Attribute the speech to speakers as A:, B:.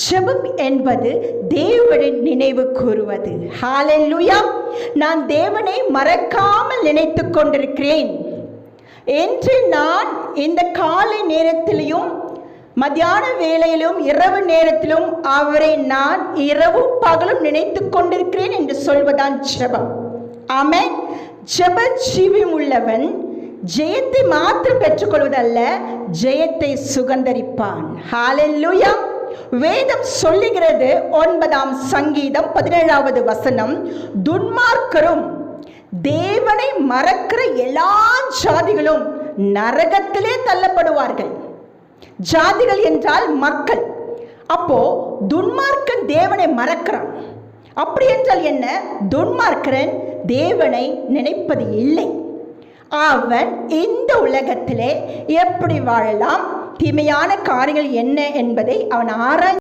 A: செபம் என்பது தேவனின் நினைவு கூறுவது. ஹாலெல்லுயா நான் தேவனை மறக்காமல் நினைத்து கொண்டிருக்கிறேன். என்று நான் இந்த காலை நேரத்திலையும் மத்தியான வேளையிலும் இரவு நேரத்திலும் அவரை நான் இரவும் பகலும் நினைத்து கொண்டிருக்கிறேன் என்று சொல்வதான் ஜெபம் ஆமேன் ஜெப ஜீவியம் உள்ளவன் ஜெயத்தை மாத்திரம் பெற்றுக்கொள்வதல்ல ஜெயத்தை சுகந்தரிப்பான் ஹாலெல்லுயா வேதம் சொல்லுகிறது ஒன்பதாம் சங்கீதம் பதினேழாவது வசனம் துன்மார்க்கரும் தேவனை மறக்கிற எல்லா ஜாதிகளும் நரகத்திலே தள்ளப்படுவார்கள். ஜாதிகள் என்றால் மக்கள். அப்போ துன்மார்க்கன் தேவனை மறக்கிறான். அப்படி என்றால் என்ன? துன்மார்க்கரன் தேவனை நினைப்பது இல்லை. அவன் இந்த உலகத்திலே எப்படி வாழலாம்? தீமையான காரியங்கள் என்ன என்பதை அவன் ஆராய்